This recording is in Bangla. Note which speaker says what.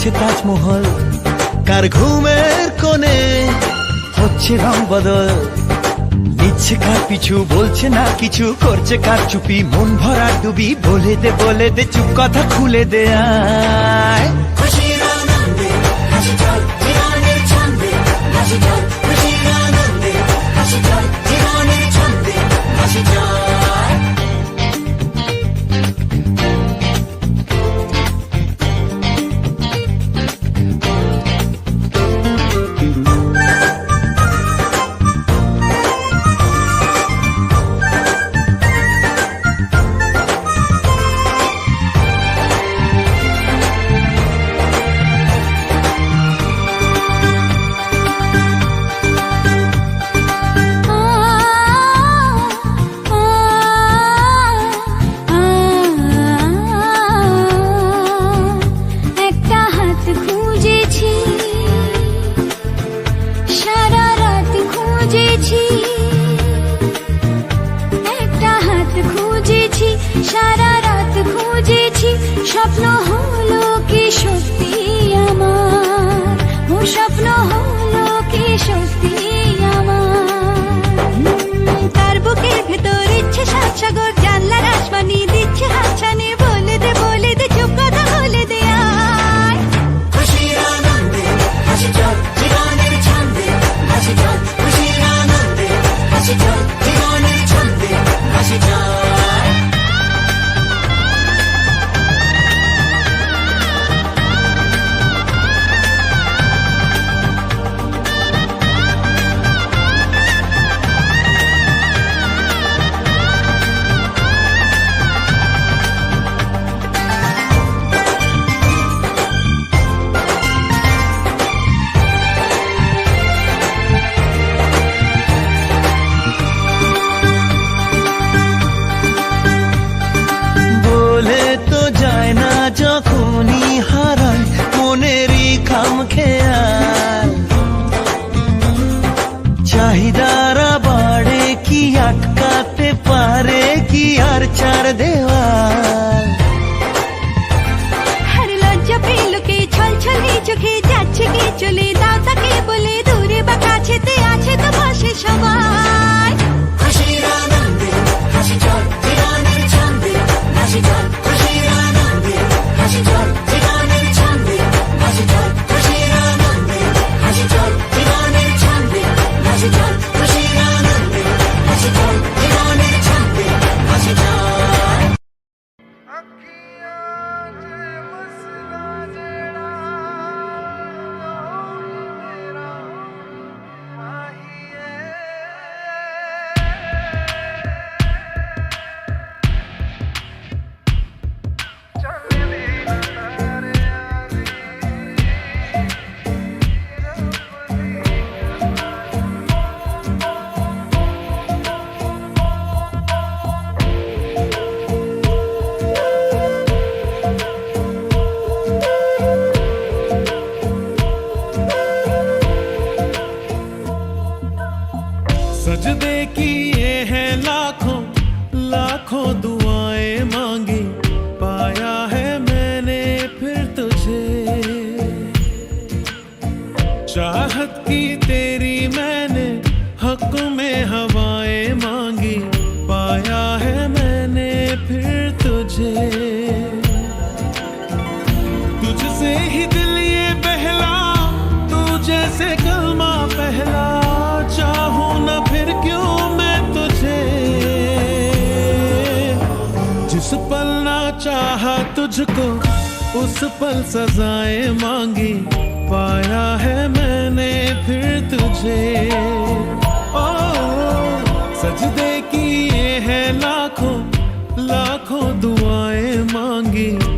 Speaker 1: হচ্ছে
Speaker 2: তাজমহল। কার ঘুমের কোণে হচ্ছে রং বদল? নিচ্ছে কার পিছু, বলছে না কিছু, করছে কার চুপি? মন ভরা ডুবি, বলে দে বলে দে, চুপ কথা খুলে দে, আয়।
Speaker 3: খুশির হাসি জীবনের ছন্দে, হাসি জীবনের ছন্দে, হাসি
Speaker 4: Navidad. सजदे किए हैं लाखों लाखों दुआएँ मांगी। जिस पल ना चाहा तुझको, उस पल सजाए मांगी। पाया है मैंने फिर तुझे। ओ, सजदे की ये है लाखों लाखों दुआएँ मांगी।